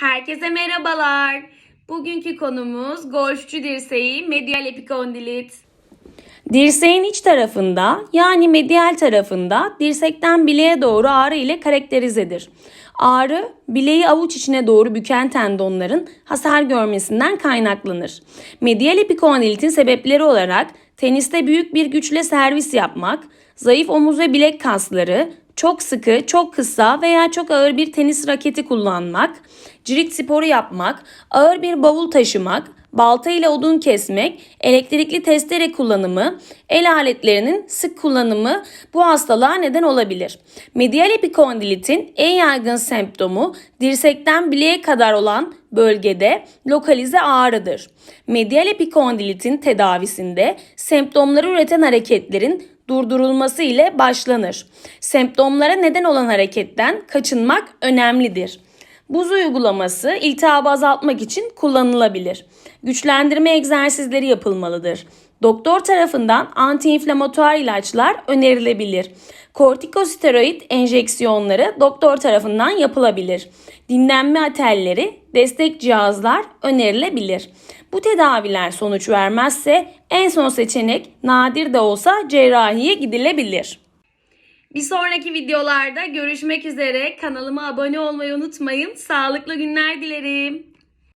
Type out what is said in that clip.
Herkese merhabalar. Bugünkü konumuz golfçü dirseği medial epikondilit. Dirseğin iç tarafında yani medial tarafında dirsekten bileğe doğru ağrı ile karakterizedir. Ağrı bileği avuç içine doğru büken tendonların hasar görmesinden kaynaklanır. Medial epikondilitin sebepleri olarak teniste büyük bir güçle servis yapmak, zayıf omuz ve bilek kasları, çok sıkı, çok kısa veya çok ağır bir tenis raketi kullanmak, cirit sporu yapmak, ağır bir bavul taşımak, balta ile odun kesmek, elektrikli testere kullanımı, el aletlerinin sık kullanımı bu hastalığa neden olabilir. Medial epikondilitin en yaygın semptomu dirsekten bileğe kadar olan bölgede lokalize ağrıdır. Medial epikondilitin tedavisinde semptomları üreten hareketlerin durdurulması ile başlanır. Semptomlara neden olan hareketten kaçınmak önemlidir. Buz uygulaması iltihabı azaltmak için kullanılabilir. Güçlendirme egzersizleri yapılmalıdır. Doktor tarafından antiinflamatuar ilaçlar önerilebilir. Kortikosteroid enjeksiyonları doktor tarafından yapılabilir. Dinlenme atelleri, destek cihazlar önerilebilir. Bu tedaviler sonuç vermezse en son seçenek nadir de olsa cerrahiye gidilebilir. Bir sonraki videolarda görüşmek üzere. Kanalıma abone olmayı unutmayın. Sağlıklı günler dilerim.